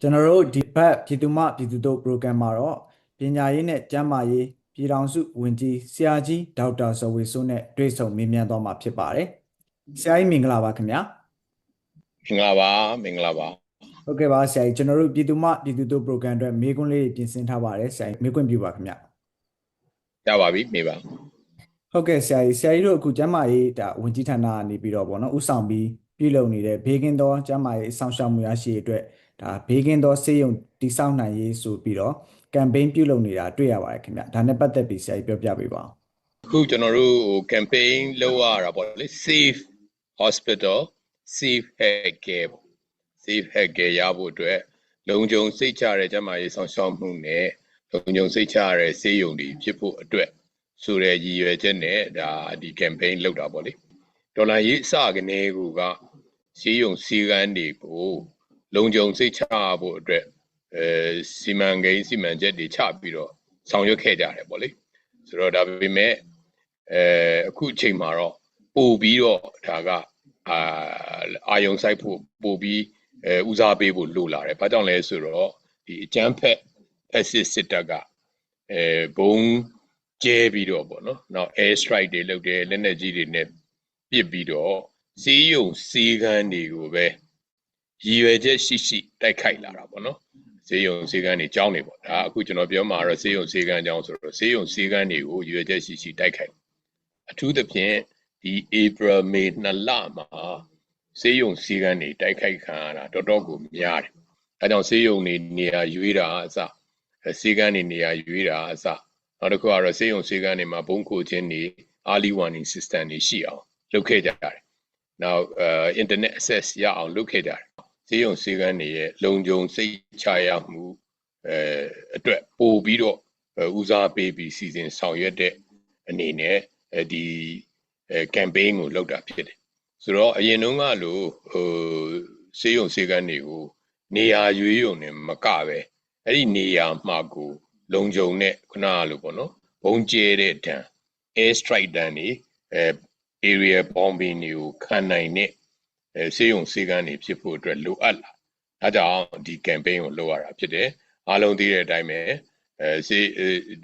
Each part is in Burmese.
ကျွန်တော်တို့ဒီဘက်ပြည်သူ့မပြည်သူ့တို့ program မှာတော့ပညာရေးနဲ့ကျန်းမာရေးပြည်ထောင်စုဝန်ကြီးဆရာကြီးဒေါက်တာဇော်ဝေစိုးနဲ့တွေ့ဆုံမေးမြန်းသွားမှာဖြစ်ပါတယ်ဆရာကြီးမင်္ဂလာပါခင်ဗျာမင်္ဂလာပါမင်္ဂလာပါဟုတ်ကဲ့ပါဆရာကြီးကျွန်တော်တို့ပြည်သူ့မပြည်သူ့တို့ program အတွက်မေးခွန်းလေးတွေပြင်ဆင်ထားပါတယ်ဆရာကြီးမေးခွန်းပြုပါခင်ဗျာရပါပြီမေးပါဟုတ်ကဲ့ဆရာကြီးဆရာကြီးတို့အခုကျန်းမာရေးဒါဝန်ကြီးဌာနကနေပြီးတော့ဗောနော်ဥဆောင်ပြီးပြုလုပ်နေတဲ့ဘေးကင်းသောကျန်းမာရေးဆောင်ရှောက်မှုရရှိရေးအတွက် ဒါဘေးကင်းသောစေယုံတည်ဆောက်နိုင်ရေးဆိုပြီးတော့ campaign ပြုလုပ်နေတာတွေ့ရပါတယ်ခင်ဗျဒါနဲ့ပတ်သက်ပြီးဆရာကြီးပြောပြပေးပါဦးအခုကျွန်တော်တို့ဟို campaign လုပ်ရတာပေါ့လေ safe hospital safe healthcare ပေါ့ safe healthcare ရဖို့အတွက်လုံခြုံစိတ်ချတဲ့ကျန်းမာရေးဆောင်ရှောက်မှုနဲ့လုံခြုံစိတ်ချတဲ့ဆေးရုံတွေဖြစ်ဖို့အတွက်ဆိုတဲ့ရည်ရွယ်ချက်နဲ့ဒါဒီ campaign လုပ်တာပေါ့လေဒေါ်လာရေးအစကနေကူကဆေးရုံစီကန်းတွေကို လုံခြုံစိတ်ချဖို့အတွက်အဲစီမံကိန်းစီမံချက်တွေချပြီးတော့ဆောင်ရွက်ခဲ့ကြတယ်ပေါ့လေဆိုတော့ဒါပေမဲ့အဲအခုအချိန်မှာတော့ပို့ပြီးတော့ဒါကအာအာယုံဆိုင်ဖို့ပို့ပြီးအဲဦးစားပေးဖို့လိုလာတယ်။ဘာကြောင့်လဲဆိုတော့ဒီအကြမ်းဖက်ဖက်စစ်စစ်တပ်ကအဲဘုံကျဲပြီးတော့ပေါ့နော်။နောက် air strike တွေလုပ်တယ်လက်နက်ကြီးတွေနဲ့ပစ်ပြီးတော့စီးရုံစီးကန်းတွေကိုပဲ ရည်ရွယ်ချက်ရှိရှိတိုက်ခိုက်လာတာပေါ့နော်။ဈေးရုံဈေးကန်းတွေကြောင်းနေပေါ့ဒါအခုကျွန်တော်ပြောမှာတော့ဈေးရုံဈေးကန်းကြောင်းဆိုတော့ဈေးရုံဈေးကန်းတွေကိုရည်ရွယ်ချက်ရှိရှိတိုက်ခိုက်အထူးသဖြင့်ဒီ April May နှစ်လမှာဈေးရုံဈေးကန်းတွေတိုက်ခိုက်ခံရတာတော်တော်ကိုများတယ်အဲကြောင့်ဈေးရုံတွေနေရာရွေးတာအစဈေးကန်းတွေနေရာရွေးတာအစနောက်တစ်ခုကတော့ဈေးရုံဈေးကန်းတွေမှာဘုံခိုခြင်းတွေ early warning system တွေရှိအောင်လုပ်ခဲ့ကြတယ်နောက်အဲ internet access ရအောင်လုပ်ခဲ့ကြတယ် ဈေးရုံဈေးကန်းတွေရဲ့လုံခြုံစိတ်ချရမှုအဲအတွက်ပို့ပြီးတော့ဦးစားပေးပြီးစီစဉ်ဆောင်ရွက်တဲ့အနေနဲ့အဲဒီအဲ campaign ကိုလုပ်တာဖြစ်တယ်ဆိုတော့အရင်တုန်းကလို့ဟိုဈေးရုံဈေးကန်းတွေကိုနေရာရွေးရုံနဲ့မကပဲအဲ့ဒီနေရာမှာကိုလုံခြုံတဲ့ခုနကလိုပေါ့နော်ဘုံကျဲတဲ့တန် air strike တန်နေအဲ area bombing တွေကိုခံနိုင်တဲ့ အဲစေယုံစေကန်းတွေဖြစ်ဖို့အတွက်လိုအပ်လာအဲကြောင့်ဒီ campaign ကိုလုပ်ရတာဖြစ်တယ်အားလုံးသိတဲ့အတိုင်းပဲအဲစေ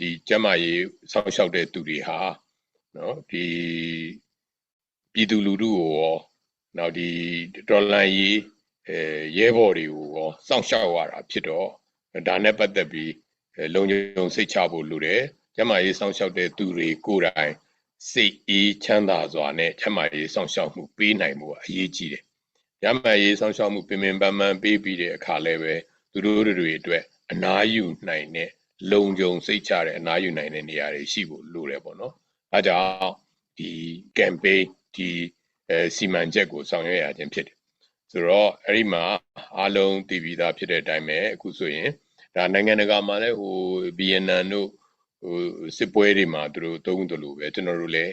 ဒီကျမကြီးဆောက်ရှောက်တဲ့သူတွေဟာနော်ဒီပြည်သူလူထုကိုရောနောက်ဒီဒေါ်လာရေးအဲရဲဘော်တွေကိုရောစောင့်ရှောက်ရတာဖြစ်တော့ဒါနဲ့ပတ်သက်ပြီးလုံခြုံစိတ်ချဖို့လိုတယ်ကျမကြီးစောင့်ရှောက်တဲ့သူတွေကိုယ်တိုင် စိတ်အေးချမ်းသာစွာနဲ့ကျမကြီးစောင့်ရှောက်မှုပေးနိုင်မှုအရေးကြီးတယ်ကျမကြီးစောင့်ရှောက်မှုပင်ပင်ပန်းပန်းပေးပြီးတဲ့အခါလည်းပဲသူတို့တွေအတွက်အနားယူနိုင်တဲ့လုံခြုံစိတ်ချတဲ့အနားယူနိုင်တဲ့နေရာတွေရှိဖို့လိုတယ်ပေါ့နော်အဲကြောင့်ဒီ campaign ဒီအဲစီမံချက်ကိုဆောင်ရွက်ရခြင်းဖြစ်တယ်ဆိုတော့အဲ့ဒီမှာအားလုံးတည်ပြီးသားဖြစ်တဲ့အတိုင်းပဲအခုဆိုရင်ဒါနိုင်ငံတကာမှာလည်းဟိုဗီယက်နမ်တို့ ဟိုစစ်ပွဲတွေမှာသူတို့သုံးတယ်လို့ပဲကျွန်တော်တို့လည်း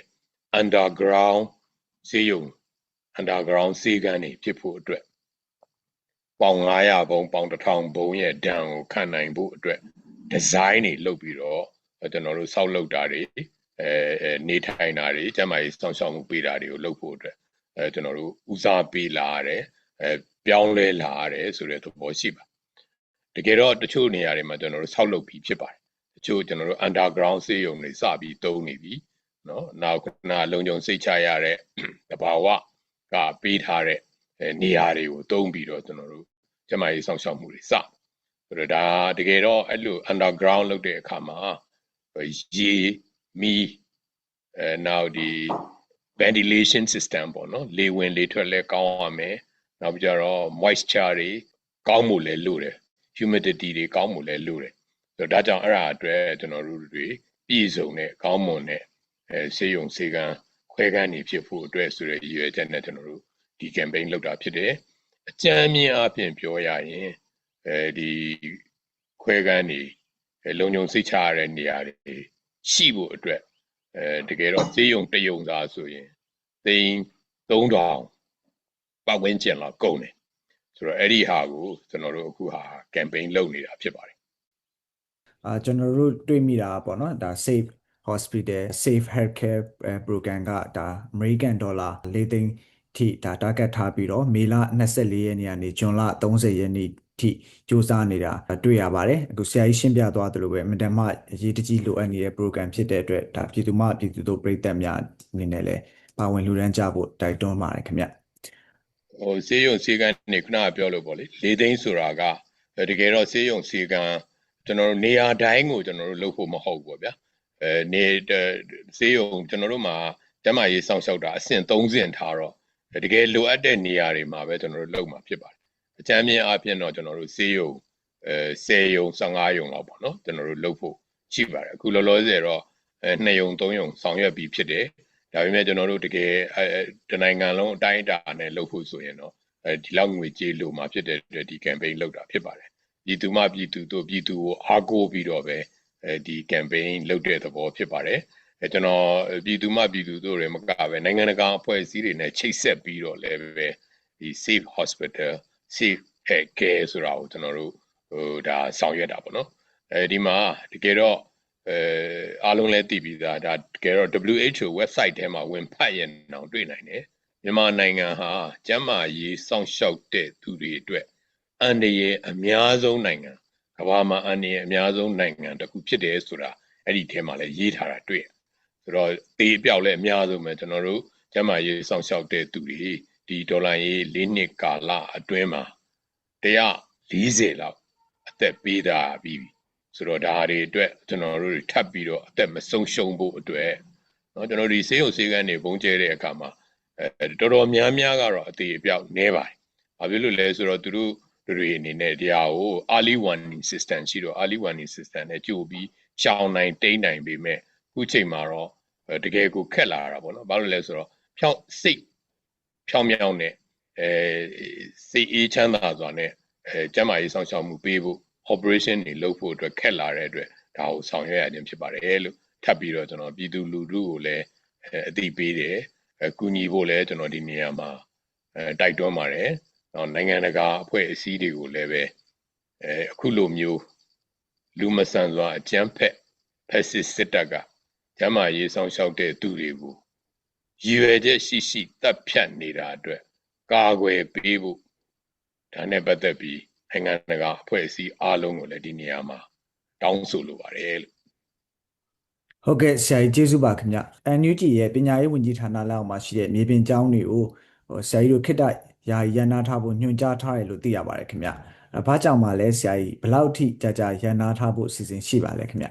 underground ဈေးရုံ underground ဈေးကန်းတွေဖြစ်ဖို့အတွက်ပေါင်900ဘုံပေါင်1000ဘုံရဲ့ဒဏ်ကိုခံနိုင်ဖို့အတွက်ဒီဇိုင်းတွေလုပ်ပြီးတော့ကျွန်တော်တို့စောက်လုပ်တာတွေအဲနေထိုင်တာတွေကျန်းမာရေးစောင့်ရှောက်မှုပေးတာတွေကိုလုပ်ဖို့အတွက်အဲကျွန်တော်တို့ဦးစားပေးလာရတယ်အဲပြောင်းလဲလာရတယ်ဆိုတဲ့သဘောရှိပါတကယ်တော့တချို့နေရာတွေမှာကျွန်တော်တို့ဆောက်လုပ်ပြီးဖြစ်ပါတယ်တ ချို့ကျွန်တော်တို့ underground စေယုံတွေစပြီးတုံးနေပြီနော်နောက်ခုနလုံခြုံစိတ်ချရတဲ့တဘာဝကပေးထားတဲ့နေရာတွေကိုတုံးပြီးတော့ကျွန်တော်တို့ကျန်းမာရေးစောင့်ရှောက်မှုတွေစဆိုတော့ဒါတကယ်တော့အဲ့လို underground လုပ်တဲ့အခါမှာရေမီအဲနောက်ဒီ ventilation system ပေါ့နော်လေဝင်လေထွက်လဲကောင်းရမယ်နောက်ပြီးကြတော့ moisture တွေကောင်းမှုလဲလို့တယ် humidity တွေကောင်းမှုလဲလို့တယ် ဆိုတော့ဒါကြောင့်အဲ့ဒါအတွက်ကျွန်တော်တို့တွေပြည့်စုံတဲ့ကောင်းမွန်တဲ့အဲစေယုံစေကန်းခွဲကန်းတွေဖြစ်ဖို့အတွက်ဆိုတဲ့ရည်ရွယ်ချက်နဲ့ကျွန်တော်တို့ဒီ campaign လုပ်တာဖြစ်တယ်အကြမ်းမြင်အပြင်ပြောရရင်အဲဒီခွဲကန်းတွေလုံခြုံစိတ်ချရတဲ့နေရာတွေရှိဖို့အတွက်အဲတကယ်တော့ဈေးရုံတယုံသာဆိုရင်သိန်း3000ပတ်ဝန်းကျင်လောက်ကုန်တယ်ဆိုတော့အဲ့ဒီဟာကိုကျွန်တော်တို့အခုဟာ campaign လုပ်နေတာဖြစ်ပါတယ် အာကျွန်တော်တို့တွေ့မိတာပေါ့နော်ဒါ safe hospital safe healthcare program ကဒါ American dollar 4သိန်းထိဒါ target ထားပြီးတော့မေလ24ရက်နေ့ကနေဇွန်လ30ရက်နေ့ထိစ조사နေတာတွေ့ရပါတယ်အခုဆရာကြီးရှင်းပြသွားသလိုပဲအမတန်မှအရေးတကြီးလိုအပ်နေတဲ့ program ဖြစ်တဲ့အတွက်ဒါပြည်သူမှပြည်သူတို့ပြည်သက်များအနေနဲ့လည်းပါဝင်လူရန်ကြဖို့တိုက်တွန်းပါတယ်ခင်ဗျဟိုစေးရုံစေးကန်းနေခုနကပြောလို့ပေါ့လေလေးသိန်းဆိုတာကတကယ်တော့စေးရုံစေးကန်း ကျွန်တော်တို့နေရာတိုင်းကိုကျွန်တော်တို့လုပ်ဖို့မဟုတ်ဘူးပေါ့ဗျာအဲနေစေးရုံကျွန်တော်တို့မှာကျမရေးစောင့်ရှောက်တာအဆင့်3ဆင့်ထားတော့တကယ်လိုအပ်တဲ့နေရာတွေမှာပဲကျွန်တော်တို့လုပ်မှာဖြစ်ပါတယ်အကြမ်းမြင်အပြင်တော့ကျွန်တော်တို့စေးရုံအဲ10ရုံ15ရုံလောက်ပေါ့နော်ကျွန်တော်တို့လုပ်ဖို့ရှိပါတယ်အခုလောလောဆယ်တော့အဲ2ရုံ3ရုံဆောင်ရွက်ပြီးဖြစ်တယ်ဒါပေမဲ့ကျွန်တော်တို့တကယ်အဲတနိုင်ငံလုံးအတိုင်းအတာနဲ့လုပ်ဖို့ဆိုရင်တော့အဲဒီလောက်ငွေကြေးလိုမှာဖြစ်တဲ့အတွက်ဒီ campaign လုပ်တာဖြစ်ပါတယ် ပြည်သူမှပြည်သူတို့ပြည်သူကိုအားကိုးပြီးတော့ပဲအဲဒီ campaign လုပ်တဲ့သဘောဖြစ်ပါတယ်အဲကျွန်တော်ပြည်သူမှပြည်သူတို့တွေမကပဲနိုင်ငံတကာအဖွဲ့အစည်းတွေနဲ့ချိတ်ဆက်ပြီးတော့လည်းပဲဒီ safe hospital safe care ဆိုတာကိုကျွန်တော်တို့ဟိုဒါဆောင်ရွက်တာပေါ့နော်အဲဒီမှာတကယ်တော့အဲအားလုံးလည်းသိပြီးသားဒါတကယ်တော့ WHO website ထဲမှာဝင်ဖတ်ရင်တော့တွေ့နိုင်တယ်မြန်မာနိုင်ငံဟာကျန်းမာရေးစောင့်ရှောက်တဲ့သူတွေအတွက် အန္တရာယ်အများဆုံးနိုင်ငံကမ္ဘာမှာအန္တရာယ်အများဆုံးနိုင်ငံတစ်ခုဖြစ်တယ်ဆိုတာအဲ့ဒီထဲမှာလည်းရေးထားတာတွေ့ဆိုတော့တေးပြောက်လည်းအများဆုံးပဲကျွန်တော်တို့ကျန်းမာရေးစောင့်ရှောက်တဲ့သူတွေဒီဒေါ်လာရေး၄နှစ်ကာလအတွင်းမှာ140လောက်အသက်ပေးတာပြီးဆိုတော့ဒါတွေအတွက်ကျွန်တော်တို့ထပ်ပြီးတော့အသက်မဆုံးရှုံးဖို့အတွက်เนาะကျွန်တော်ဒီဆေးရုံဆေးကန်းတွေဘုံကျဲတဲ့အခါမှာအဲတော်တော်များများကတော့အသေးအပြောက်နည်းပါတယ်။ဘာဖြစ်လို့လဲဆိုတော့သူတို့ တွေအနေနဲ့တရားကို early warning system ရှိတော့ early warning system နဲ့ကြိုပြီးရှောင်းနိုင်တိမ့်နိုင်ပေမဲ့ခုချိန်မှာတော့တကယ်ကိုခက်လာတာပေါ့နော်။ဘာလို့လဲဆိုတော့ဖြောင်းစိတ်ဖြောင်းမြောင်းနဲ့အဲစိတ်အေးချမ်းသာစွာနဲ့အဲကျန်းမာရေးဆောင်ရှောက်မှုပေးဖို့ operation တွေလုပ်ဖို့အတွက်ခက်လာတဲ့အတွက်ဒါကိုဆောင်ရွက်ရခြင်းဖြစ်ပါတယ်လို့ထပ်ပြီးတော့ကျွန်တော်ပြည်သူလူထုကိုလည်းအသိပေးတယ်အကူညီဖို့လည်းကျွန်တော်ဒီနေရာမှာအဲတိုက်တွန်းပါတယ် နောက်နိုင်ငံတကာအဖွဲ့အစည်းတွေကိုလည်းပဲအဲအခုလိုမျိုးလူမဆန်စွာအကြမ်းဖက်ဖက်စစ်စစ်တပ်ကကျမ်းမာရေးဆောင်ရှောက်တဲ့သူတွေကိုရည်ရွယ်ချက်ရှိရှိတပ်ဖြတ်နေတာအတွက်ကာကွယ်ပေးဖို့ဒါနဲ့ပတ်သက်ပြီးနိုင်ငံတကာအဖွဲ့အစည်းအားလုံးကိုလည်းဒီနေရာမှာတောင်းဆိုလိုပါတယ်လို့ဟုတ်ကဲ့ဆရာကြီးကျေးဇူးပါခင်ဗျ NUG ရဲ့ပညာရေးဝန်ကြီးဌာနလက်အောက်မှာရှိတဲ့မြေပြင်ကျောင်းတွေကိုဟိုဆရာကြီးတို့ခိတ္တ ယာယီရန်နာထားဖို့ညွှန်ကြားထားတယ်လို့သိရပါတယ်ခင်ဗျအဲဘာကြောင့်မှလဲဆရာကြီးဘယ်လောက်ထိကြာကြာရန်နာထားဖို့အစီအစဉ်ရှိပါလဲခင်ဗျ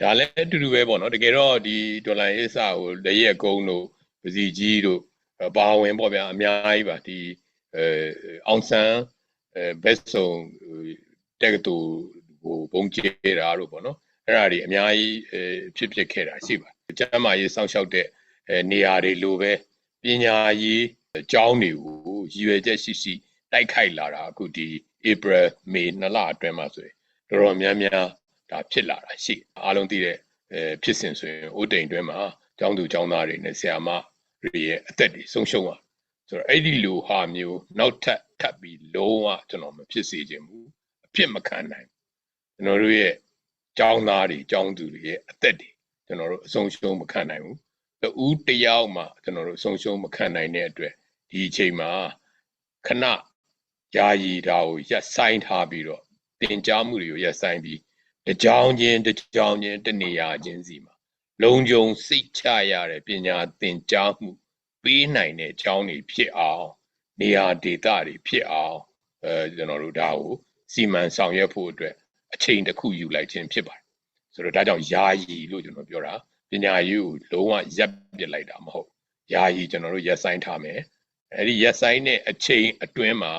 ဒါလည်းအတူတူပဲပေါ့နော်တကယ်တော့ဒီဒေါ်လာရေးစာကိုတရက်ကုန်းတို့ပစီကြီးတို့ပါဝင်ပေါ့ဗျာအများကြီးပါဒီအဲအောင်ဆန်းအဲဘက်ဆုံတက္ကသိုလ်ကိုပုံကျဲတာတို့ပေါ့နော်အဲ့ဒါတွေအများကြီးဖြစ်ဖြစ်ခဲ့တာရှိပါတယ်ကျမ်းမာရေးစောင့်ရှောက်တဲ့နေရာတွေလိုပဲပညာရေးအ ကြောင်းတွေကိုရည်ရွယ်ချက်ရှိရှိတိုက်ခိုက်လာတာအခုဒီ April May နှစ်လအတွင်းမှာဆိုရင်တော်တော်များများဒါဖြစ်လာတာရှိအားလုံးသိတဲ့ဖြစ်စဉ်ဆိုရင်အိုးတိမ်တွင်းမှာကျောင်းသူကျောင်းသားတွေနဲ့ဆရာမတွေရဲ့အသက်တွေဆုံးရှုံးသွားဆိုတော့အဲ့ဒီလိုဟာမျိုးနောက်ထပ်ထပ်ပြီးလုံးဝကျွန်တော်မဖြစ်စေချင်ဘူးအဖြစ်မခံနိုင်ကျွန်တော်တို့ရဲ့ကျောင်းသားတွေကျောင်းသူတွေရဲ့အသက်တွေကျွန်တော်တို့အဆုံးရှုံးမခံနိုင်ဘူးတူးတယောက်မှကျွန်တော်တို့အဆုံးရှုံးမခံနိုင်တဲ့အတွက် ဒီအချိန်မှာခဏယာယီတာကိုရက်ဆိုင်ထားပြီးတော့တင်ကြားမှုတွေကိုရက်ဆိုင်ပြီးတကြောင်ချင်းတကြောင်ချင်းတနေရာချင်းစီမှာလုံခြုံစိတ်ချရတဲ့ပညာသင်ကြားမှုပေးနိုင်တဲ့အကြောင်းတွေဖြစ်အောင်နေရာဒေသတွေဖြစ်အောင်အဲကျွန်တော်တို့ဒါကိုစီမံဆောင်ရွက်ဖို့အတွက်အချိန်တစ်ခုယူလိုက်ခြင်းဖြစ်ပါတယ်ဆိုတော့ဒါကြောင့်ယာယီလို့ကျွန်တော်ပြောတာပညာရေးကိုလုံးဝရပ်ပစ်လိုက်တာမဟုတ်ယာယီကျွန်တော်တို့ရက်ဆိုင်ထားမယ် အဲ့ဒီရက်ဆိုင်တဲ့အချိန်အတွင်းမှာ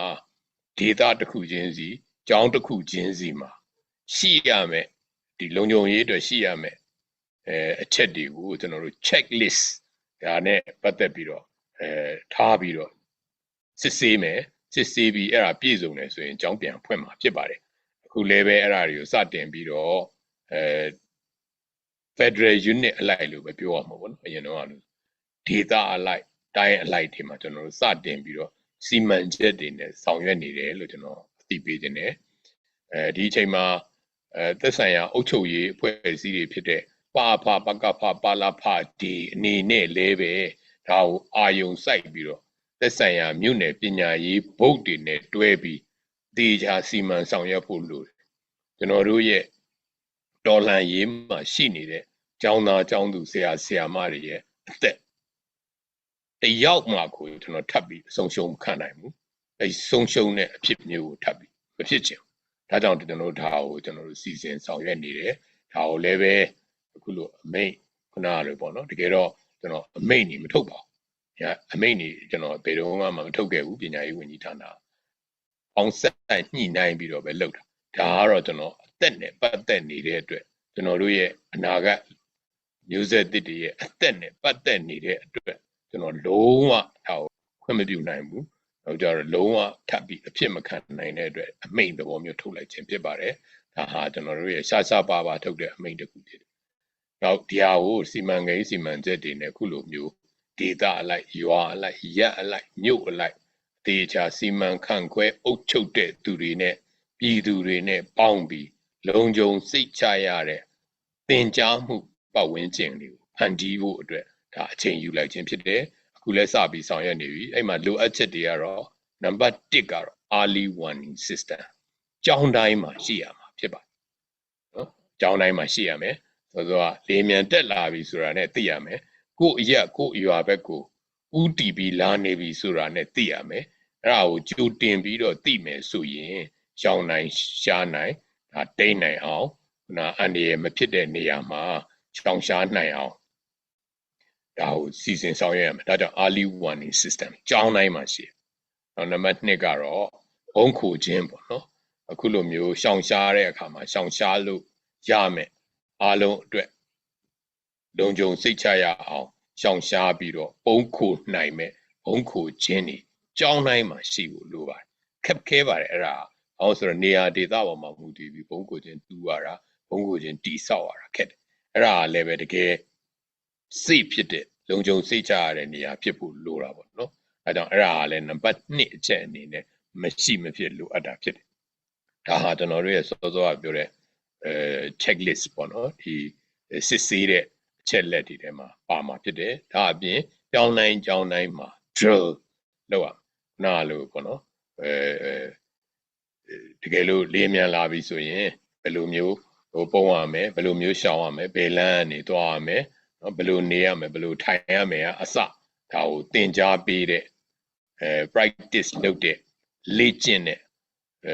ဒေတာတစ်ခုချင်းစီကျောင်းတစ်ခုချင်းစီမှာရှိရမယ်ဒီလုံခြုံရေးအတွက်ရှိရမယ်အဲအချက်တွေကိုကျွန်တော်တို့ checklist ဒါနဲ့ပတ်သက်ပြီးတော့အဲထားပြီးတော့စစ်ဆေးမယ်စစ်ဆေးပြီးအဲ့ဒါပြည့်စုံတယ်ဆိုရင်ကျောင်းပြန်ဖွင့်မှာဖြစ်ပါတယ်အခုလည်းပဲအဲ့ဒါတွေကိုစတင်ပြီးတော့အဲ Federal Unit အလိုက်လို့ပဲပြောရမှာပေါ့နော်အရင်တော့လို့ဒေတာအလိုက် တိုင်းအလိုက်တွေမှာကျွန်တော်တို့စတင်ပြီးတော့စီမံချက်တွေနဲ့ဆောင်ရွက်နေတယ်လို့ကျွန်တော်အသိပေးခြင်းတယ်အဲဒီအချိန်မှာအဲသက်ဆိုင်ရာအုပ်ချုပ်ရေးအဖွဲ့အစည်းတွေဖြစ်တဲ့ပါဖပကဖပါလာဖဒီအနေနဲ့လဲပဲဒါကိုအာယုံစိုက်ပြီးတော့သက်ဆိုင်ရာမြို့နယ်ပညာရေးဘုတ်တွေနဲ့တွဲပြီးတေချာစီမံဆောင်ရွက်ဖို့လိုတယ်ကျွန်တော်တို့ရဲ့တော်လှန်ရေးမှာရှိနေတဲ့ကျောင်းသားကျောင်းသူဆရာဆရာမတွေရဲ့အသက် တယောက်မှကိုကျွန်တော်ထပ်ပြီးဆုံးရှုံးမခံနိုင်ဘူးအဲဆုံးရှုံးတဲ့အဖြစ်မျိုးကိုထပ်ပြီးမဖြစ်ချင်ဘူးဒါကြောင့်ကျွန်တော်တို့ဒါကိုကျွန်တော်တို့စီစဉ်ဆောင်ရွက်နေတယ်ဒါကိုလည်းပဲအခုလိုအမိတ်ခုနလိုပေါ့နော်တကယ်တော့ကျွန်တော်အမိတ်နေမထုတ်ပါဘူးညာအမိတ်နေကျွန်တော်ဘယ်တော့မှမထုတ်ခဲ့ဘူးပညာရေးဝန်ကြီးဌာနအောင်ဆက်ညှိနှိုင်းပြီးတော့ပဲလုပ်တာဒါကတော့ကျွန်တော်အသက်နဲ့ပတ်သက်နေတဲ့အတွက်ကျွန်တော်တို့ရဲ့အနာဂတ်မျိုးဆက်တစ်တွေရဲ့အသက်နဲ့ပတ်သက်နေတဲ့အတွက် ကျွန်တော်လုံးဝဒါကိုခွင့်မပြုနိုင်ဘူးတော့ကြတော့လုံးဝထပ်ပြီးအဖြစ်မခံနိုင်တဲ့အတွက်အမိန်သဘောမျိုးထုတ်လိုက်ခြင်းဖြစ်ပါတယ်ဒါဟာကျွန်တော်တို့ရဲ့ရှားရှားပါပါထုတ်တဲ့အမိန်တစ်ခုဖြစ်တယ်နောက်ဒီဟာကိုစီမံကိန်းစီမံချက်တွေနဲ့ခုလိုမျိုးဒေတာအလိုက်ရွာအလိုက်ရက်အလိုက်မြို့အလိုက်တေချာစီမံခန့်ခွဲအုပ်ချုပ်တဲ့သူတွေနဲ့ပြည်သူတွေနဲ့ပေါင်းပြီးလုံခြုံစိတ်ချရတဲ့သင်ကြားမှုပတ်ဝန်းကျင်တွေကိုဖန်တီးဖို့အတွက် ဒါအချိန်ယူလိုက်ခြင်းဖြစ်တယ်အခုလဲစပြီးဆောင်ရွက်နေပြီအဲ့မှာလိုအပ်ချက်တွေကတော့နံပါတ်1ကတော့ early warning system ကြောင်းတိုင်းမှာရှိရမှာဖြစ်ပါတယ်နော်ကြောင်းတိုင်းမှာရှိရမယ်ဆိုတော့လေမြန်တက်လာပြီဆိုတာနဲ့သိရမယ်ကို့အရက်ကို့အရွာဘက်ကိုဥတီပြီးလာနေပြီဆိုတာနဲ့သိရမယ်အဲ့ဒါကိုကြိုတင်ပြီးတော့သိမယ်ဆိုရင်ရှောင်းနိုင်ရှားနိုင်ဒါတိတ်နိုင်အောင်နာအန္တရာယ်မဖြစ်တဲ့နေရာမှာရှောင်ရှားနိုင်အောင် ဒါကိုစီစဉ်ဆောင်ရွက်ရမယ်ဒါကြောင့် early warning system ကြောင်းတိုင်းမှာရှိတယ်နောက်နံပါတ်2ကတော့ဘုံခိုခြင်းပေါ့နော်အခုလိုမျိုးရှောင်ရှားတဲ့အခါမှာရှောင်ရှားလို့ရမယ်အားလုံးအတွက်လုံခြုံစိတ်ချရအောင်ရှောင်ရှားပြီးတော့ပုံခိုနိုင်မဲ့ဘုံခိုခြင်းတွေကြောင်းတိုင်းမှာရှိဖို့လိုပါတယ်ခက်ခဲပါတယ်အဲ့ဒါအောင်ဆိုတော့နေရာဒေသပေါ်မှာမူတည်ပြီးဘုံခိုခြင်းတူရတာဘုံခိုခြင်းတိဆောက်ရတာခက်တယ်အဲ့ဒါလည်းပဲတကယ် စိတ်ဖြစ်တဲ့လုံခြုံစိတ်ချရတဲ့နေရာဖြစ်ဖို့လိုတာပေါ့နော်အဲကြောင့်အဲ့ဒါကလည်းနံပါတ်1အချက်အနေနဲ့မရှိမဖြစ်လိုအပ်တာဖြစ်တယ်ဒါဟာကျွန်တော်တို့ရဲ့စောစောကပြောတဲ့အဲ checklist ပေါ့နော်ဒီစစ်ဆေးတဲ့အချက်လက်တွေထဲမှာပါမှာဖြစ်တယ်ဒါအပြင်ကြောင်းတိုင်းကြောင်းတိုင်းမှာ drill လောက်ရနာလို့ပေါ့နော်အဲတကယ်လို့လေးမြန်လာပြီဆိုရင်ဘယ်လိုမျိုးဟိုပုံရမယ်ဘယ်လိုမျိုးရှောင်ရမယ်ဘယ်လမ်းကနေသွားရမယ် နော်ဘယ်လိုနေရမယ်ဘယ်လိုထိုင်ရမယ်အစဒါကိုသင်ကြားပေးတဲ့အဲ practice လုပ်တဲ့လေ့ကျင့်တဲ့အဲ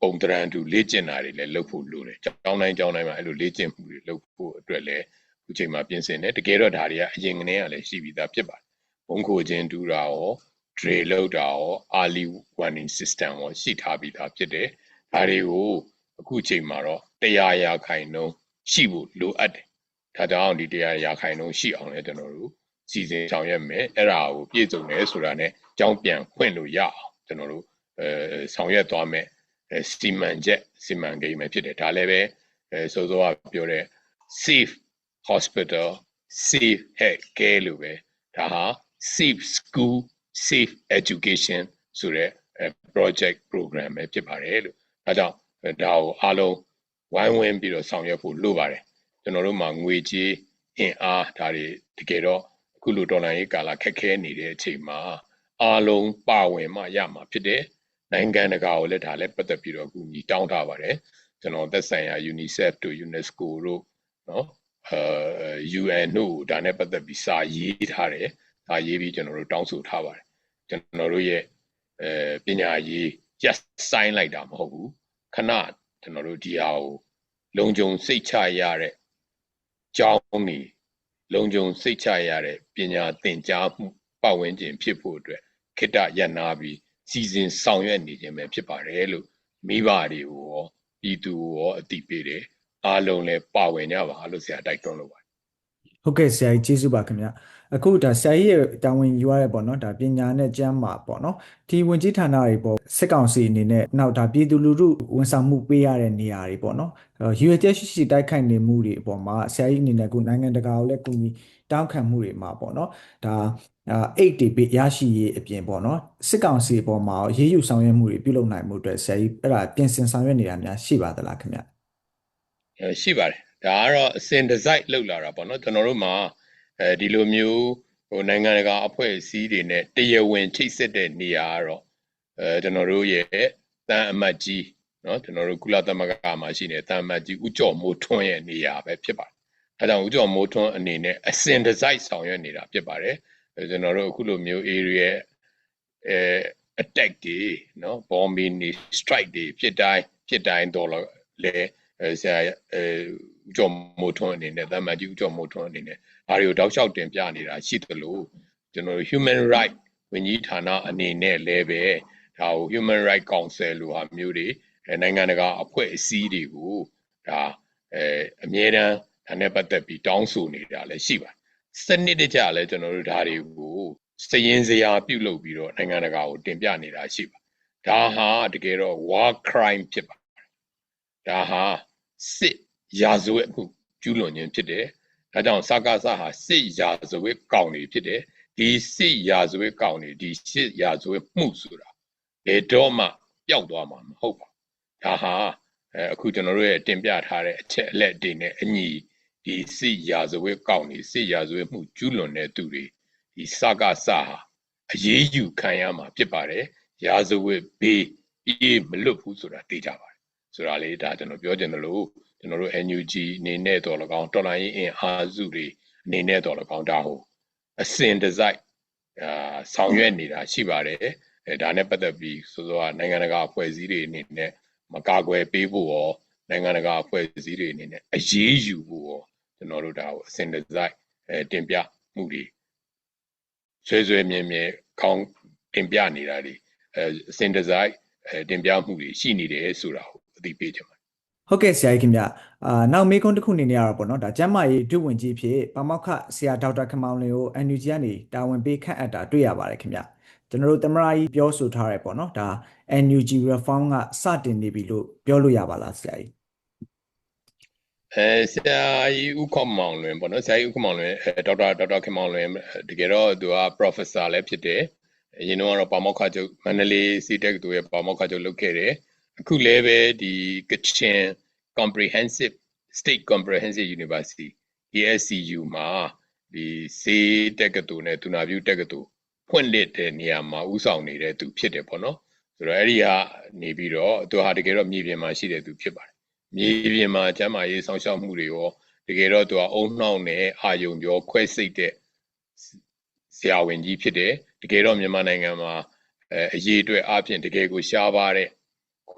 ပုံတရံတူလေ့ကျင့်တာတွေလည်းလုပ်ဖို့လိုတယ်။ကျောင်းတိုင်းကျောင်းတိုင်းမှာအဲ့လိုလေ့ကျင့်မှုတွေလုပ်ဖို့အတွက်လည်းအခုချိန်မှာပြင်ဆင်တယ်။တကယ်တော့ဒါတွေကအရင်ကတည်းကလည်းရှိပြီးသားဖြစ်ပါတယ်။ဘုံခိုခြင်းတူတာရော drill လုပ်တာရော early warning system ရောရှိထားပြီးသားဖြစ်တယ်။ဒါတွေကိုအခုချိန်မှာတော့တရားရာခိုင်နှုန်းရှိဖို့လိုအပ်တယ်။ ဒါကြောင့်ဒီတရားရာခိုင်နှုန်းရှိအောင်လည်းကျွန်တော်တို့စီစဉ်ဆောင်ရွက်မယ်။အဲ့ဒါကိုပြည့်စုံတယ်ဆိုတာနဲ့ကြောင်းပြန်ဖွင့်လို့ရအောင်ကျွန်တော်တို့အဲဆောင်ရွက်သွားမယ်။စီမံချက်စီမံကိန်းပဲဖြစ်တယ်ဒါလည်းပဲအဲဆိုဆိုကပြောတဲ့ safe hospital safe health care လို့ပဲဒါဟာ safe school safe education ဆိုတဲ့ project program ပဲဖြစ်ပါတယ်လို့ဒါကြောင့်ဒါကိုအားလုံးဝိုင်းဝန်းပြီးတော့ဆောင်ရွက်ဖို့လိုပါတယ် ကျွန်တော်တို့မှာငွေကြေးအင်အားဒါတွေတကယ်တော့အခုလိုဒေါ်လာရေးကာလခက်ခဲနေတဲ့အချိန်မှာအားလုံးပါဝင်မှရမှာဖြစ်တယ်နိုင်ငံတကာကိုလည်းဒါလည်းပတ်သက်ပြီးတော့အခုညီတောင်းထားပါတယ်ကျွန်တော်သက်ဆိုင်ရာ UNICEF တို့ UNESCO တို့နော်အဲ UN တို့ဒါနဲ့ပတ်သက်ပြီးစာရေးထားတယ်ဒါရေးပြီးကျွန်တော်တို့တောင်းဆိုထားပါတယ်ကျွန်တော်တို့ရဲ့အဲပညာရေးရက်ဆိုင်လိုက်တာမဟုတ်ဘူးခဏကျွန်တော်တို့ဒီဟာကိုလုံခြုံစိတ်ချရတဲ့ ကြောင်းနေလုံခြုံစိတ်ချရတဲ့ပညာသင်ကြားမှုပတ်ဝန်းကျင်ဖြစ်ဖို့အတွက်ခိတ္တရနာပြီးစီစဉ်ဆောင်ရွက်နေခြင်းပဲဖြစ်ပါတယ်လို့မိဘတွေကိုရောပြည်သူကိုရောအတိပေးတယ်အားလုံးလည်းပါဝင်ကြပါလို့ဆရာတိုက်တွန်းလို့ပါဟုတ်ကဲ့ဆရာကြီးကျေးဇူးပါခင်ဗျ အခုဒါဆရာကြီးရဲ့တာဝန်ယူရတဲ့ပေါ့နော်ဒါပညာနဲ့ကျမ်းမာပေါ့နော်ဒီဝင်ကြီးဌာနတွေပေါ့စစ်ကောင်စီအနေနဲ့နောက်ဒါပြည်သူလူထုဝန်ဆောင်မှုပေးရတဲ့နေရာတွေပေါ့နော်ရွေချက်ရှိရှိတိုက်ခိုက်နေမှုတွေအပေါ်မှာဆရာကြီးအနေနဲ့အခုနိုင်ငံတကာကိုလည်းကူညီတောင်းခံမှုတွေမှာပေါ့နော်ဒါအိတ်တွေရရှိရေးအပြင်ပေါ့နော်စစ်ကောင်စီအပေါ်မှာရေးယူဆောင်ရွက်မှုတွေပြုလုပ်နိုင်မှုအတွက်ဆရာကြီးအဲ့ဒါပြင်ဆင်ဆောင်ရွက်နေတာများရှိပါသလားခင်ဗျရှိပါတယ်ဒါကတော့အစဉ်တစိုက်လောက်လာတာပေါ့နော်ကျွန်တော်တို့မှာ အဲဒီလိုမျိုးဟိုနိုင်ငံတကာအဖွဲ့အစည်းတွေနဲ့တရားဝင်ချိတ်ဆက်တဲ့နေရာကတော့အဲကျွန်တော်တို့ရဲ့တန်အမတ်ကြီးနော်ကျွန်တော်တို့ကုလသမဂ္ဂမှာရှိနေတဲ့တန်အမတ်ကြီးဦးကျော်မိုးထွန်းရဲ့နေရာပဲဖြစ်ပါတယ်အဲကြောင့်ဦးကျော်မိုးထွန်းအနေနဲ့အစင်တစိုက်ဆောင်ရွက်နေတာဖြစ်ပါတယ်ကျွန်တော်တို့အခုလိုမျိုး area အဲ attack တွေနော် bombing တွေ strike တွေဖြစ်တိုင်းဖြစ်တိုင်းတော့လေဆရာအဲဦးကျော်မိုးထွန်းအနေနဲ့တမန်ကြီးဦးကျော်မိုးထွန်းအနေနဲ့ ဘာတွေကိုတောက်လျှောက်တင်ပြနေတာရှိသလိုကျွန်တော်တို့ human right ဝန်ကြီးဌာနအနေနဲ့လည်းပဲဒါကို human right council လိုဟာမျိုးတွေနိုင်ငံတကာအဖွဲ့အစည်းတွေကိုဒါအဲအမြဲတမ်းဒါနဲ့ပတ်သက်ပြီးတောင်းဆိုနေတာလည်းရှိပါတယ်စနစ်တကျလည်းကျွန်တော်တို့ဒါတွေကိုစရင်စရာပြုလုပ်ပြီးတော့နိုင်ငံတကာကိုတင်ပြနေတာရှိပါဒါဟာတကယ်တော့ war crime ဖြစ်ပါတယ်ဒါဟာစစ်ရာဇဝတ်မှုကျူးလွန်ခြင်းဖြစ်တယ် ဒါကြောင့်စကားစဟာစစ်ရာဇဝတ်ကောင်တွေဖြစ်တယ်ဒီစစ်ရာဇဝတ်ကောင်တွေဒီစစ်ရာဇဝတ်မှုဆိုတာဘယ်တော့မှပျောက်သွားမှာမဟုတ်ပါဒါဟာအခုကျွန်တော်တို့ရဲ့တင်ပြထားတဲ့အချက်အလက်တွေနဲ့အညီဒီစစ်ရာဇဝတ်ကောင်တွေစစ်ရာဇဝတ်မှုကျူးလွန်တဲ့သူတွေဒီစကားစဟာအရေးယူခံရမှာဖြစ်ပါတယ်ရာဇဝတ်ဘေးအေးမလွတ်ဘူးဆိုတာသိကြပါတယ်ဆိုတာလေဒါကျွန်တော်ပြောချင်တယ်လို့ ကျွန်တော်တို့ NUG အနေနဲ့တော်လကောင်တော်လိုင်းအင်အားစုတွေအနေနဲ့တော်လကောင်ဒါဟုတ်အစင်တစိုက်အာဆောင်ရွက်နေတာရှိပါတယ်အဲဒါနဲ့ပတ်သက်ပြီးဆိုတော့နိုင်ငံတကာအဖွဲ့အစည်းတွေအနေနဲ့မကာကွယ်ပေးဖို့ရောနိုင်ငံတကာအဖွဲ့အစည်းတွေအနေနဲ့အရေးယူဖို့ရောကျွန်တော်တို့ဒါကိုအစင်တစိုက်အဲတင်ပြမှုတွေဆွဲဆွဲမြဲမြဲခေါင်းတင်ပြနေတာတွေအဲအစင်တစိုက်အဲတင်ပြမှုတွေရှိနေတယ်ဆိုတာကိုအသိပေးချင်ပါတယ် ဟုတ်ကဲ့ဆရာကြီးခင်ဗျအာနောက်မေးခွန်းတစ်ခုအနေနဲ့ရတော့ပေါ့နော်ဒါကျမ်းမာရေးဒုဝန်ကြီးဖြစ်ပါမောက္ခဆရာဒေါက်တာခမောင်လင်းကို NUG ကနေတာဝန်ပေးခန့်အပ်တာတွေ့ရပါတယ်ခင်ဗျကျွန်တော်တို့သမရာကြီးပြောဆိုထားတယ်ပေါ့နော်ဒါ NUG reform ကစတင်နေပြီလို့ပြောလို့ရပါလားဆရာကြီးအဲဆရာကြီးဦးခေါမောင်လွင်ပေါ့နော်ဆရာကြီးဦးခေါမောင်လွင်အဲဒေါက်တာဒေါက်တာခင်မောင်လွင်တကယ်တော့သူက professor လည်းဖြစ်တယ်အရင်တော့ပါမောက္ခချုပ်မန္တလေးစီတက်သူရဲ့ပါမောက္ခချုပ်လုပ်ခဲ့တယ်အခုလည်းပဲဒီကချင် comprehensive state comprehensive university KSCU မှာဒီစေတက္ကသိုလ်နဲ့သူနာပြုတက္ကသိုလ်ဖွင့်လှစ်တဲ့နေရာမှာဥဆောင်နေတဲ့သူဖြစ်တယ်ပေါ့နော်ဆိုတော့အဲ့ဒီကနေပြီးတော့သူဟာတကယ်တော့မြေပြင်မှာရှိတဲ့သူဖြစ်ပါတယ်မြေပြင်မှာကျမ်းမာရေးဆောင်ရှောက်မှုတွေရောတကယ်တော့သူကအုံနှောင်းနဲ့အာယုံပြောခွဲစိတ်တဲ့ဆရာဝန်ကြီးဖြစ်တယ်တကယ်တော့မြန်မာနိုင်ငံမှာအဲအရေးအတွက်အပြင်တကယ်ကိုရှားပါတဲ့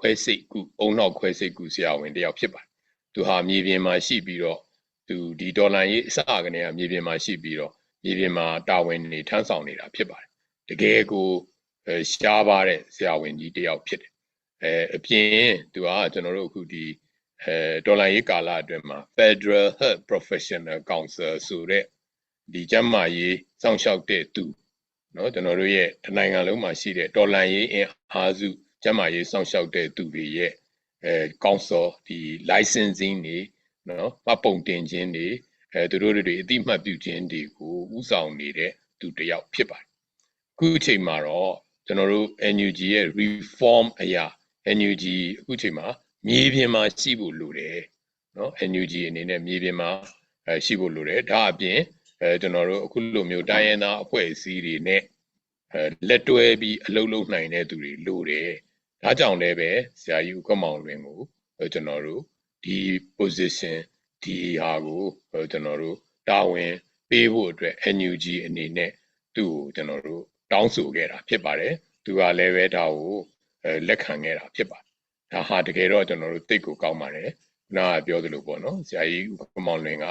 ခွဲစိတ်ကုအုံနှောက်ခွဲစိတ်ကုဆရာဝန်တယောက်ဖြစ်ပါတယ်သူဟာမြေပြင်မှာရှိပြီးတော့သူဒီဒေါ်လာရေးအစကနေကမြေပြင်မှာရှိပြီးတော့မြေပြင်မှာတာဝန်နေထမ်းဆောင်နေတာဖြစ်ပါတယ်တကယ်ကိုရှားပါတဲ့ဆရာဝန်ကြီးတယောက်ဖြစ်တယ်အဲအပြင်သူကကျွန်တော်တို့အခုဒီအဲဒေါ်လာရေးကာလအတွင်းမှာ Federal Health Professional Council ဆိုတဲ့ဒီကျန်းမာရေးစောင့်ရှောက်တဲ့သူเนาะကျွန်တော်တို့ရဲ့တနိုင်ငံလုံးမှာရှိတဲ့ဒေါ်လာရေးအင်အားစု ကျန်းမာရေးစောင့်ရှောက်တဲ့သူတွေရဲ့အဲ council ဒီ licensing တွေနော်မှတ်ပုံတင်ခြင်းတွေအဲသူတို့တွေအတိမတ်ပြုခြင်းတွေကိုဥဆောင်နေတဲ့သူတယောက်ဖြစ်ပါတယ်အခုအချိန်မှာတော့ကျွန်တော်တို့ NUG ရဲ့ reform အရာ NUG အခုအချိန်မှာမြေပြင်မှာရှိဖို့လိုတယ်နော် NUG အနေနဲ့မြေပြင်မှာအဲရှိဖို့လိုတယ်ဒါအပြင်အဲကျွန်တော်တို့အခုလိုမျိုးတိုင်းရင်းသားအဖွဲ့အစည်းတွေနဲ့အဲလက်တွဲပြီးအလုပ်လုပ်နိုင်တဲ့သူတွေလိုတယ် ဒါကြောင့်လည်းပဲဆရာကြီးဦးကမောင်လွင်ကိုကျွန်တော်တို့ဒီ position ဒီဟာကိုကျွန်တော်တို့တာဝန်ပေးဖို့အတွက် NUG အနေနဲ့သူ့ကိုကျွန်တော်တို့တောင်းဆိုခဲ့တာဖြစ်ပါတယ်သူကလည်းပဲဒါကိုလက်ခံခဲ့တာဖြစ်ပါတယ်ဒါဟာတကယ်တော့ကျွန်တော်တို့သိကိုကောင်းပါတယ်ခုနကပြောသလိုပေါ့နော်ဆရာကြီးဦးကမောင်လွင်က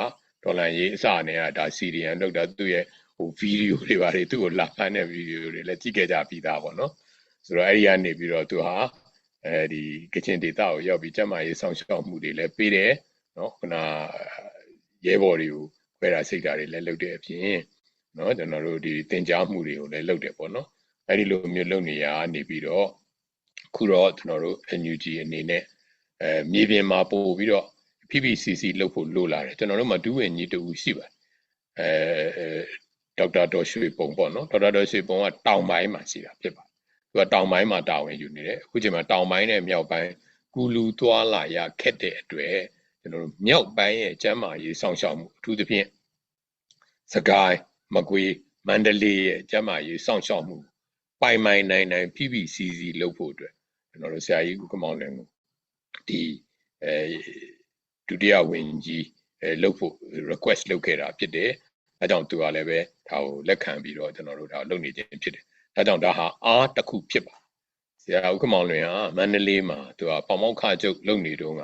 ဒေါ်လာရေးအစအနေကဒါ CDN လောက်တာသူ့ရဲ့ဟိုဗီဒီယိုတွေပါတယ်သူ့ကိုလာဖမ်းတဲ့ဗီဒီယိုတွေလည်းကြည့်ခဲ့ကြပြီးသားပေါ့နော် ဆိုတော့အဲ့ဒီကနေပြီးတော့သူဟာအဲဒီကချင်ဒေသကိုရောက်ပြီးကျမရေးဆောင်ရှောက်မှုတွေလည်းပေးတယ်နော်ခုနရဲဘော်တွေကိုခွဲတာစိတ်ဓာတ်တွေလည်းလုပ်တဲ့အပြင်နော်ကျွန်တော်တို့ဒီတင် जा မှုတွေကိုလည်းလုပ်တယ်ပေါ့နော်အဲ့ဒီလိုမျိုးလုပ်နေရနေပြီးတော့ခုတော့ကျွန်တော်တို့ NUG အနေနဲ့အဲမြေပြင်မှာပို့ပြီးတော့ PPCC လုပ်ဖို့လိုလာတယ်ကျွန်တော်တို့မှာဒူးဝင်ကြီးတူရှိပါတယ်အဲဒေါက်တာတော်ရွှေပုံပေါ့နော်ဒေါက်တာတော်ရွှေပုံကတောင်ပိုင်းမှာရှိတာဖြစ်ပါတယ် သူကတောင်ပိုင်းမှာတာဝန်ယူနေတယ်အခုချိန်မှာတောင်ပိုင်းနဲ့မြောက်ပိုင်းကူလူသွားလာရခက်တဲ့အတွက်ကျွန်တော်တို့မြောက်ပိုင်းရဲ့ကျမ်းမာရေးစောင့်ရှောက်မှုအထူးသဖြင့်စကိုင်းမကွေးမန္တလေးရဲ့ကျမ်းမာရေးစောင့်ရှောက်မှုပိုင်ပိုင်နိုင်နိုင် PPCC လုပ်ဖို့အတွက်ကျွန်တော်တို့ဆရာကြီးဦးကမောင်လွင်ကိုဒီအဲဒုတိယဝန်ကြီးအဲလုပ်ဖို့ request လုပ်ခဲ့တာဖြစ်တယ်အဲကြောင့်သူကလည်းပဲဒါကိုလက်ခံပြီးတော့ကျွန်တော်တို့ဒါလုပ်နေခြင်းဖြစ်တယ် အဲကြောင့်ဒါဟာအားတစ်ခုဖြစ်ပါဆရာဦးကမောင်လွင်ဟာမန္တလေးမှာသူကပေါမောက်ခချုပ်လုပ်နေတော့က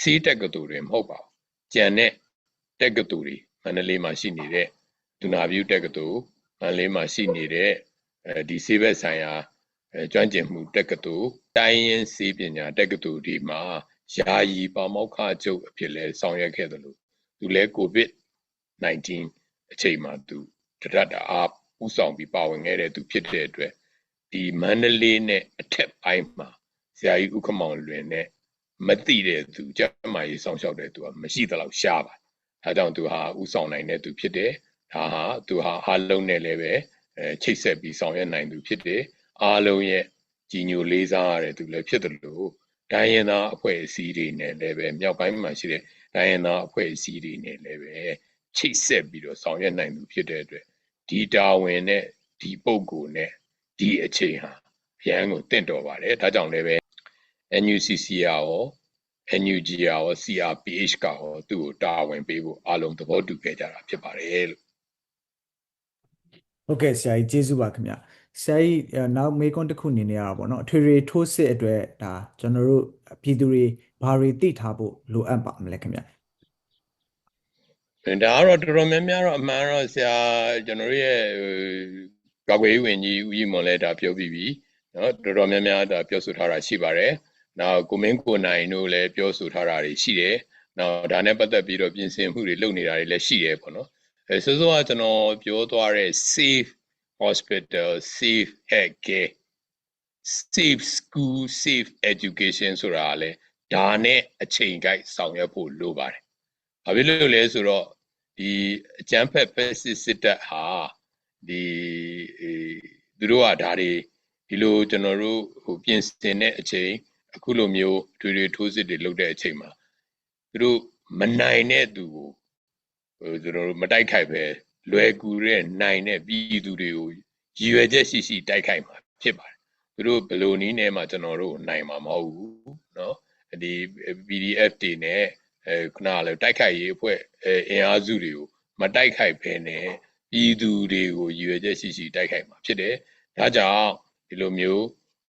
စီးတက်ကတူတွေမဟုတ်ပါဘူးကြံတဲ့တက်ကတူတွေမန္တလေးမှာရှိနေတဲ့ဒုနာဗျူတက်ကတူမန္တလေးမှာရှိနေတဲ့အဲဒီဆေးဘက်ဆိုင်ရာအဲကျွမ်းကျင်မှုတက်ကတူတိုင်းရင်းစေးပညာတက်ကတူဒီမှာယာယီပေါမောက်ခချုပ်အဖြစ်လဲဆောင်ရွက်ခဲ့တယ်လို့သူလဲကိုဗစ် 19 အချိန်မှာသူတရတအား ဥဆောင်ပြီးပါဝင်ခဲ့တဲ့သူဖြစ်တဲ့အတွက်ဒီမန္တလေးနဲ့အထက်ပိုင်းမှာဆရာကြီးဥက္ကမောင်လွင်နဲ့မသိတဲ့သူကျမကြီးဆောင်လျှောက်တဲ့သူကမရှိသလောက်ရှားပါဒါကြောင့်သူဟာဥဆောင်နိုင်တဲ့သူဖြစ်တယ်ဒါဟာသူဟာအားလုံးနဲ့လည်းပဲအဲချိတ်ဆက်ပြီးဆောင်ရွက်နိုင်သူဖြစ်တယ်အားလုံးရဲ့ကြီးညိုလေးစားရတဲ့သူလည်းဖြစ်တယ်လို့ဒိုင်းရင်သားအဖွဲ့အစည်းတွေနဲ့လည်းပဲမြောက်ပိုင်းမှာရှိတဲ့ဒိုင်းရင်သားအဖွဲ့အစည်းတွေနဲ့လည်းပဲချိတ်ဆက်ပြီးတော့ဆောင်ရွက်နိုင်သူဖြစ်တဲ့အတွက် ဒီတာဝန်နဲ့ဒီပုံကိုနဲ့ဒီအချိန်ဟာရန်ကိုတင့်တော်ပါတယ်ဒါကြောင့်လည်းပဲ NUCC ရော NUG ရော CRPH ကရောသူ့ကိုတာဝန်ပေးဖို့အားလုံးသဘောတူခဲ့ကြတာဖြစ်ပါတယ်လို့ဟုတ်ကဲ့ဆရာကြီးကျေးဇူးပါခင်ဗျဆရာကြီးအဲနောက်မေးခွန်းတစ်ခုအနေနဲ့ရတာပေါ့နော်အထွေထွေထိုးစစ်အတွက်ဒါကျွန်တော်တို့ပြည်သူတွေဘာတွေသိထားဖို့လိုအပ်ပါမလဲခင်ဗျအဲ ဒါကတော့တော်တော်များများတော့အမှန်တော့ဆရာကျွန်တော်တို့ရဲ့ဟိုကာကွယ်ရေးဝန်ကြီးဦးကြီးမွန်လည်းဒါပြောပြီးပြီနော်တော်တော်များများဒါပြောဆိုထားတာရှိပါတယ်။နောက်ကိုမင်းကိုနိုင်တို့လည်းပြောဆိုထားတာတွေရှိတယ်။နောက်ဒါနဲ့ပတ်သက်ပြီးတော့ပြင်ဆင်မှုတွေလုပ်နေတာတွေလည်းရှိတယ်ပေါ့နော်။အဲဆိုတော့ကျွန်တော်ပြောသွားတဲ့ safe hospital safe health care safe school safe education ဆိုတာကလည်းဒါနဲ့အချိန်ကိုက်ဆောင်ရွက်ဖို့လိုပါတယ်။ ဘာဖြစ်လို့လဲဆိုတော့ဒီအကျန်းဖက်ဖက်စစ်စစ်တပ်ဟာဒီအဲသူတို့ကဒါတွေဒီလိုကျွန်တော်တို့ဟိုပြင်ဆင်တဲ့အချိန်အခုလိုမျိုးထွေထွေထိုးစစ်တွေလုပ်တဲ့အချိန်မှာသူတို့မနိုင်တဲ့သူကိုဟိုကျွန်တော်တို့မတိုက်ခိုက်ပဲလွယ်ကူတဲ့နိုင်တဲ့ပြည်သူတွေကိုရည်ရွယ်ချက်ရှိရှိတိုက်ခိုက်မှာဖြစ်ပါတယ်သူတို့ဘယ်လိုနည်းနဲ့မှကျွန်တော်တို့နိုင်မှာမဟုတ်ဘူးเนาะဒီ PDF တွေနဲ့ အဲခုနကလည်းတိုက်ခိုက်ရေးအဖွဲ့အဲအင်အားစုတွေကိုမတိုက်ခိုက်ဘဲနဲ့ပြည်သူတွေကိုရည်ရွယ်ချက်ရှိရှိတိုက်ခိုက်မှာဖြစ်တယ်။ဒါကြောင့်ဒီလိုမျိုး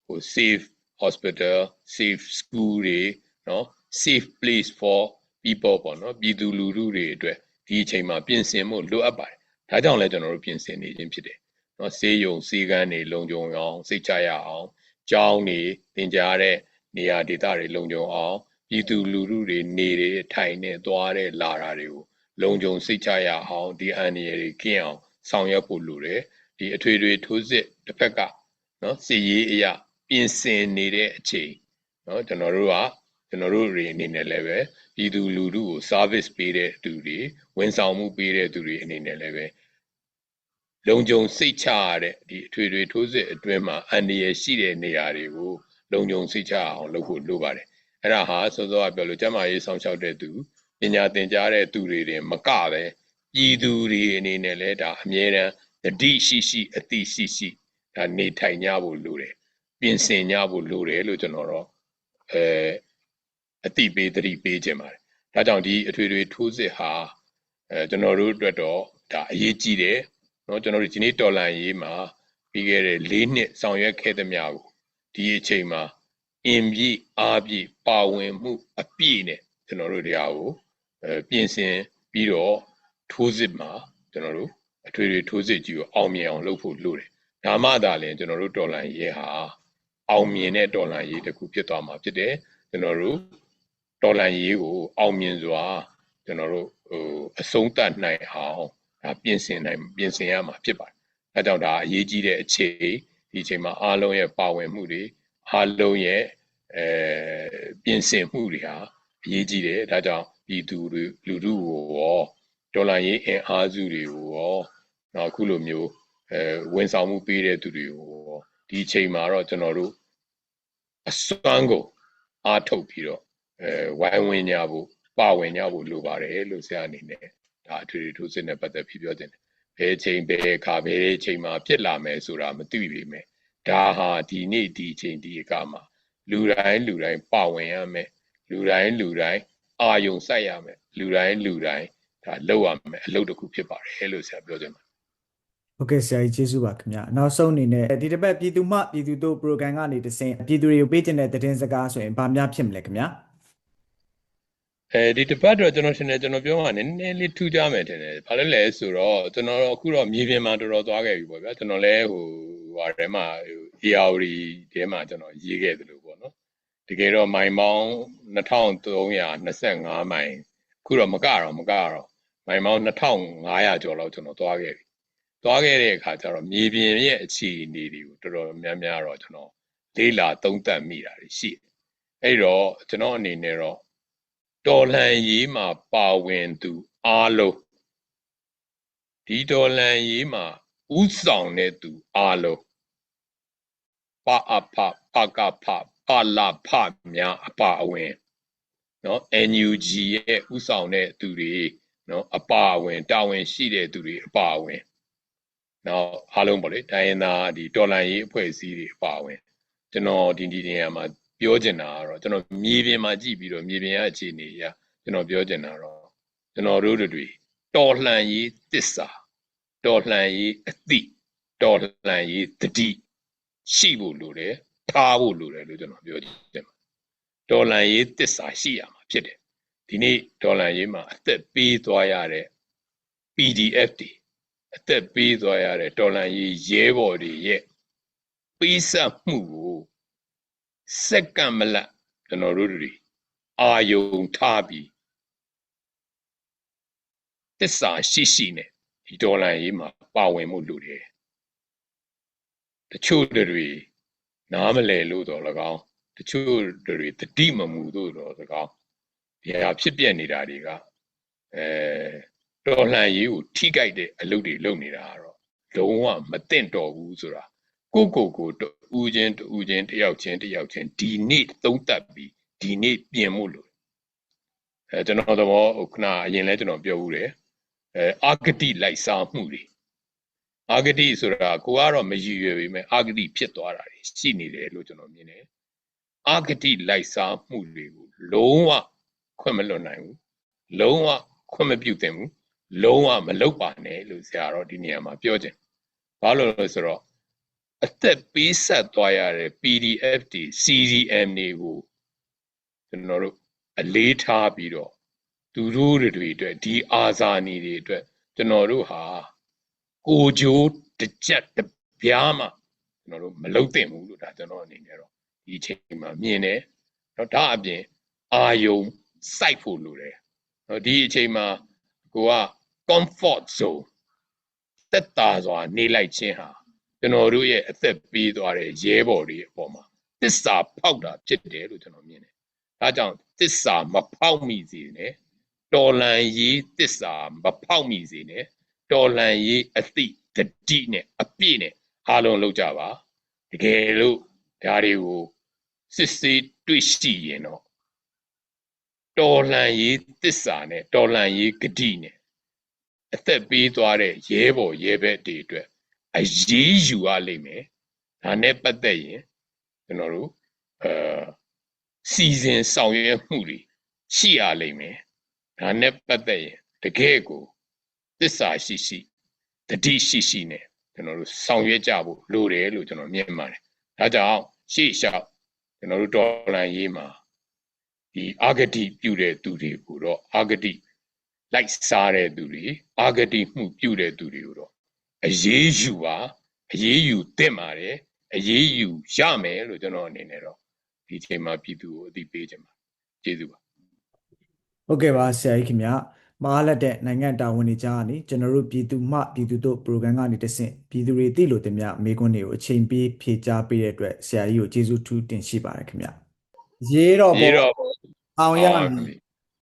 ဟို safe hospital safe school တွေနော် safe place for people ပေါ့နော်ပြည်သူလူထုတွေအတွက်ဒီအချိန်မှာပြင်ဆင်မှုလိုအပ်ပါတယ်။ဒါကြောင့်လည်းကျွန်တော်တို့ပြင်ဆင်နေခြင်းဖြစ်တယ်။နော်ဆေးရုံဆေးကန်းတွေလုံခြုံအောင်စိတ်ချရအောင်ကျောင်းတွေသင်ကြားတဲ့နေရာဒေသတွေလုံခြုံအောင် ပြည်သူလူထုတွေနေတဲ့ထိုင်နေသွားတဲ့လာတာတွေကိုလုံခြုံစိတ်ချရအောင်ဒီအန္တရာယ်တွေကင်းအောင်ဆောင်ရွက်ဖို့လိုတယ်ဒီအထွေထွေထိုးစစ်တစ်ဖက်ကနော်စီရေးအရာပြင်ဆင်နေတဲ့အချိန်နော်ကျွန်တော်တို့ကကျွန်တော်တို့တွေအနေနဲ့လည်းပဲပြည်သူလူထုကို service ပေးတဲ့သူတွေဝန်ဆောင်မှုပေးတဲ့သူတွေအနေနဲ့လည်းပဲလုံခြုံစိတ်ချရတဲ့ဒီအထွေထွေထိုးစစ်အတွင်းမှာအန္တရာယ်ရှိတဲ့နေရာတွေကိုလုံခြုံစိတ်ချအောင်လုပ်ဖို့လိုပါတယ် အဲ့ဒါဟာစောစောကပြောလို့ကျမရေးဆောင်ရှောက်တဲ့သူပညာသင်ကြားတဲ့သူတွေတင်မကပဲပြည်သူတွေအနေနဲ့လည်းဒါအမြဲတမ်းတတိရှိရှိအတိရှိရှိဒါနေထိုင်ကြဖို့လိုတယ်ပြင်ဆင်ကြဖို့လိုတယ်လို့ကျွန်တော်တော့အဲအတိပေးတတိပေးခြင်းပါတယ်ဒါကြောင့်ဒီအထွေထွေထိုးစစ်ဟာအဲကျွန်တော်တို့အတွက်တော့ဒါအရေးကြီးတယ်เนาะကျွန်တော်တို့ဒီနေ့တော်လန်ရေးမှာပြီးခဲ့တဲ့၄နှစ်ဆောင်ရွက်ခဲ့သမျှကိုဒီအချိန်မှာ အင်ပြည့်အားပြည့်ပါဝင်မှုအပြည့်နဲ့ကျွန်တော်တို့တရားကိုအဲပြင်ဆင်ပြီးတော့ထိုးစစ်မှာကျွန်တော်တို့အထွေထွေထိုးစစ်ကြီးကိုအောင်မြင်အောင်လုပ်ဖို့လိုတယ်ဒါမှသာလျှင်ကျွန်တော်တို့တော်လန်ရေးဟာအောင်မြင်တဲ့တော်လန်ရေးတစ်ခုဖြစ်သွားမှာဖြစ်တယ်ကျွန်တော်တို့တော်လန်ရေးကိုအောင်မြင်စွာကျွန်တော်တို့ဟိုအဆုံးသတ်နိုင်အောင်ဒါပြင်ဆင်နိုင်ပြင်ဆင်ရမှာဖြစ်ပါတယ်အဲကြောင့်ဒါအရေးကြီးတဲ့အခြေဒီအချိန်မှာအားလုံးရဲ့ပါဝင်မှုတွေ အားလုံးရဲ့အဲပြင်ဆင်မှုတွေဟာအရေးကြီးတယ်ဒါကြောင့်ပြည်သူတွေလူထုကိုရောဒေါ်လာရေးအင်အားစုတွေကိုရောနောက်အခုလိုမျိုးအဲဝန်ဆောင်မှုပေးတဲ့သူတွေကိုရောဒီအချိန်မှာတော့ကျွန်တော်တို့အစွမ်းကိုအားထုတ်ပြီးတော့အဲဝိုင်းဝန်းကြဖို့ပါဝင်ကြဖို့လိုပါတယ်လို့ဆရာအနေနဲ့ဒါအထွေထွေထိုးစစ်နဲ့ပတ်သက်ပြီးပြောတင်တယ်ဘယ်ချိန်ဘယ်အခါဘယ်အချိန်မှာဖြစ်လာမယ်ဆိုတာမသိပေမဲ့ ဒါဟာဒီနေ့ဒီအချိန်ဒီအခါမှာလူတိုင်းလူတိုင်းပါဝင်ရမယ်လူတိုင်းလူတိုင်းအာယုံစိုက်ရမယ်လူတိုင်းလူတိုင်းဒါလုပ်ရမယ်အလုပ်တစ်ခုဖြစ်ပါတယ်လို့ဆရာပြောချင်ပါတယ်ဟုတ်ကဲ့ဆရာကြီးကျေးဇူးပါခင်ဗျာနောက်ဆုံးအနေနဲ့ဒီတစ်ပတ်ပြည်သူမှပြည်သူတို့ program ကနေတဆင့်ပြည်သူတွေကိုပေးချင်တဲ့သတင်းစကားဆိုရင်ဘာများဖြစ်မလဲခင်ဗျာအဲဒီတစ်ပတ်တော့ကျွန်တော်ထင်တယ်ကျွန်တော်ပြောမှာနည်းနည်းလေးထူးခြားမယ်ထင်တယ်ဘာလို့လဲဆိုတော့ကျွန်တော်အခုတော့မြေပြင်မှာတော်တော်သွားခဲ့ပြီပေါ့ဗျာကျွန်တော်လည်းဟို ဟိုထဲမှာဟို ARD ထဲမှာကျွန်တော်ရေးခဲ့သလိုပေါ့နော်တကယ်တော့မိုင်ပေါင်း2325မိုင်အခုတော့မကတော့မကတော့မိုင်ပေါင်း2500ကျော်လောက်ကျွန်တော်သွားခဲ့ပြီသွားခဲ့တဲ့အခါကျတော့မြေပြင်ရဲ့အခြေအနေတွေကိုတော်တော်များများတော့ကျွန်တော်လေးလာသုံးသပ်မိတာတွေရှိတယ်အဲ့တော့ကျွန်တော်အနေနဲ့တော့တော်လှန်ရေးမှာပါဝင်သူအားလုံးဒီတော်လှန်ရေးမှာ ဥဆောင်တဲ့သူအားလုံးပအဖပကဖပလာဖများအပါအဝင်နော် NUG ရဲ့ဥဆောင်တဲ့သူတွေနော်အပါအဝင်တာဝန်ရှိတဲ့သူတွေအပါအဝင်နော်အားလုံးပေါ့လေတိုင်းရင်းသားဒီတော်လန်ရေးအဖွဲ့အစည်းတွေအပါအဝင်ကျွန်တော်ဒီဒီနေရာမှာပြောချင်တာကတော့ကျွန်တော်မြေပြင်မှာကြည့်ပြီးတော့မြေပြင်ရအခြေအနေအရကျွန်တော်ပြောချင်တာတော့ကျွန်တော်တို့တွေတော်လှန်ရေးတစ္ဆာ တော်လှန်ရေးအသည့်တော်လှန်ရေးတတိရှိဖို့လိုတယ်ထားဖို့လိုတယ်လို့ကျွန်တော်ပြောချင်တယ်တော်လှန်ရေးတစ္ဆာရှိရမှာဖြစ်တယ်ဒီနေ့တော်လှန်ရေးမှာအသက်ပေးသွားရတဲ့ PDF တွေအသက်ပေးသွားရတဲ့တော်လှန်ရေးရဲဘော်တွေရဲ့ပေးဆက်မှုကိုစက္ကန့်မလတ်ကျွန်တော်တို့တွေအာယုံထားပြီးတစ္ဆာရှိရှိနဲ့ ဒီဒေါ်လာရေးမှာပါဝင်မှုလိုတယ်တချို့တွေနားမလည်လို့တော့၎င်းတချို့တွေတတိမမူတို့တော့၎င်းဒီဟာဖြစ်ပြနေတာတွေကအဲဒေါ်လာရေးကိုထိကြိုက်တဲ့အလုပ်တွေလုပ်နေတာကတော့လုံးဝမသင့်တော်ဘူးဆိုတာကိုကိုကိုတူးချင်းတူးချင်းတယောက်ချင်းတယောက်ချင်းဒီနေ့သုံးသက်ပြီးဒီနေ့ပြင်မှုလို့အဲကျွန်တော်သဘောဟိုခဏအရင်လဲကျွန်တော်ပြောဦးတယ် အဲအာဂတိလိုက်စားမှုတွေအာဂတိဆိုတာကိုကတော့မရည်ရွယ်ပေမဲ့အာဂတိဖြစ်သွားတာတွေရှိနေတယ်လို့ကျွန်တော်မြင်တယ်အာဂတိလိုက်စားမှုတွေကိုလုံးဝခွင့်မလွတ်နိုင်ဘူးလုံးဝခွင့်မပြုသင့်ဘူးလုံးဝမလုပ်ပါနဲ့လို့ဆရာတော်ဒီနေရာမှာပြောခြင်းဘာလို့လဲဆိုတော့အသက်ပေးဆက်သွားရတဲ့ PDF တွေ CDM တွေကိုကျွန်တော်တို့အလေးထားပြီးတော့ သူတို့တွေအတွက်ဒီအာဇာနည်တွေအတွက်ကျွန်တော်တို့ဟာကိုကြိုးတစ်ချက်တစ်ပြားမှကျွန်တော်တို့မလုံသင့်ဘူးလို့ဒါကျွန်တော်အနေနဲ့တော့ဒီအချိန်မှာမြင်တယ်။တော့ဒါအပြင်အာယုံစိုက်ဖို့လိုတယ်။တော့ဒီအချိန်မှာကိုက comfort zone တက်တာစွာနေလိုက်ခြင်းဟာကျွန်တော်တို့ရဲ့အသက်ပေးသွားတဲ့ရဲဘော်တွေအပေါ်မှာတစ္ဆာဖောက်တာဖြစ်တယ်လို့ကျွန်တော်မြင်တယ်။ဒါကြောင့်တစ္ဆာမဖောက်မိစေနဲ့ တော်လန်ရေးတစ္ဆာမဖောက်မိစေနဲ့တော်လန်ရေးအသည့်တတိနဲ့အပြည့်နဲ့အားလုံးလုပ်ကြပါတကယ်လို့ဒါတွေကိုစစ်ဆေးတွေ့ရှိရင်တော့တော်လန်ရေးတစ္ဆာနဲ့တော်လန်ရေးဂတိနဲ့အသက်ပေးသွားတဲ့ရဲဘော်ရဲဘက်တွေအတွက်အရေးယူရလိမ့်မယ်ဒါနဲ့ပတ်သက်ရင်ကျွန်တော်တို့အဲစီစဉ်ဆောင်ရွက်မှုတွေရှိရလိမ့်မယ်။ ဒါနဲ့ပတ်သက်ရင်တကယ်ကိုသစ္စာရှိရှိတတိရှိရှိနဲ့ကျွန်တော်တို့ဆောင်ရွက်ကြဖို့လိုတယ်လို့ကျွန်တော်မြင်ပါတယ်။ဒါကြောင့်ရှေ့လျှောက်ကျွန်တော်တို့တော်လန်ရေးမှာဒီအာဂတိပြုတဲ့သူတွေကိုတော့အာဂတိလိုက်စားတဲ့သူတွေအာဂတိမှုပြုတဲ့သူတွေကိုတော့အရေးယူပါအရေးယူသင့်ပါတယ်အရေးယူရမယ်လို့ကျွန်တော်အနေနဲ့တော့ဒီအချိန်မှာပြည်သူကိုအသိပေးခြင်းပါကျေးဇူးပါ ဟုတ်ကဲ့ပါဆရာကြီးခင်ဗျာမအားလက်တဲ့နိုင်ငံတာဝန်တွေကြားကနေကျွန်တော်တို့ပြည်သူမှပြည်သူတို့ program ကနေတဆင့်ပြည်သူတွေသိလို့တင်မြမေခွန်းတွေကိုအချိန်ပေးဖြေကြားပေးတဲ့အတွက်ဆရာကြီးကိုကျေးဇူးထူးတင်ရှိပါတယ်ခင်ဗျာရေးတော့ရေပေါ့တော့အောင်ရမအောင်ရမည်ည်